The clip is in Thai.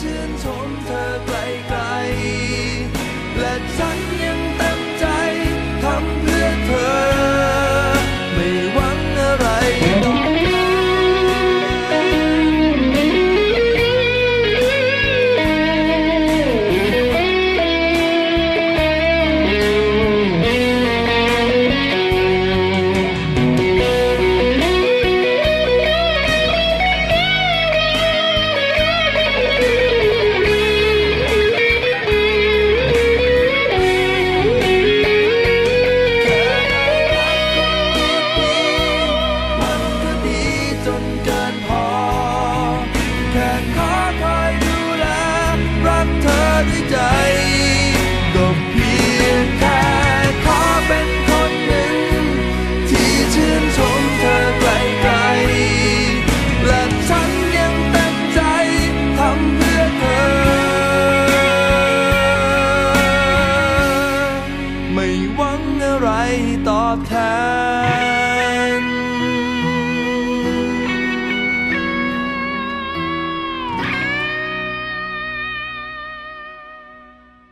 ชื่นชมเธอไกลๆและ ไม่หวังอะไรตอบแทน